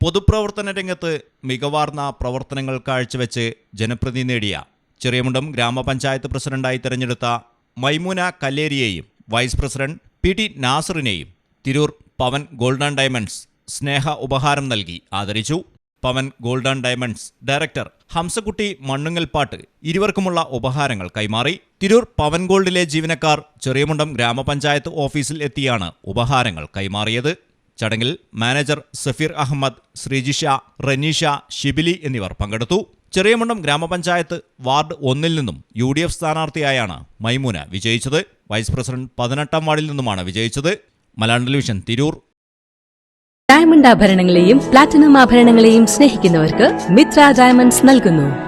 പൊതുപ്രവർത്തന രംഗത്ത് മികവാർന്ന പ്രവർത്തനങ്ങൾ കാഴ്ചവെച്ച് ജനപ്രതി നേടിയ ചെറിയമുണ്ടം ഗ്രാമപഞ്ചായത്ത് പ്രസിഡന്റായി തെരഞ്ഞെടുത്ത മൈമൂന കല്ലേരിയെയും വൈസ് പ്രസിഡന്റ് പി ടി നാസറിനെയും തിരൂർ പവൻ ഗോൾഡൻ ഡയമണ്ട്സ് സ്നേഹ ഉപഹാരം നൽകി ആദരിച്ചു. Pavan golden diamonds director Hamsakutty Mannungalpattu ഇരുവർക്കുമുള്ള ഉപഹാരങ്ങൾ കൈമാറി. തിരൂർ പവൻ ഗോൾഡിലെ ജീവനക്കാർ ചെറിയമുണ്ടം ഗ്രാമപഞ്ചായത്ത് ഓഫീസിൽ എത്തിയാണ് ഉപഹാരങ്ങൾ കൈമാറിയത്. ചടങ്ങിൽ മാനേജർ സഫീർ അഹമ്മദ് ശ്രീജിഷ റനീഷ ഷിബിലി എന്നിവർ പങ്കെടുത്തു. ചെറിയമുണ്ടം ഗ്രാമപഞ്ചായത്ത് വാർഡ് ഒന്നിൽ നിന്നും യു ഡി എഫ് സ്ഥാനാർത്ഥിയായാണ് മൈമൂന വിജയിച്ചത്. വൈസ് പ്രസിഡന്റ് പതിനെട്ടാം വാർഡിൽ നിന്നുമാണ് വിജയിച്ചത്. മലയാളം ടെലിവിഷൻ തിരൂർ. ഡയമണ്ട് ആഭരണങ്ങളെയും പ്ലാറ്റിനം ആഭരണങ്ങളെയും സ്നേഹിക്കുന്നവർക്ക് മിത്ര ഡയമണ്ട്സ് നൽകുന്നു.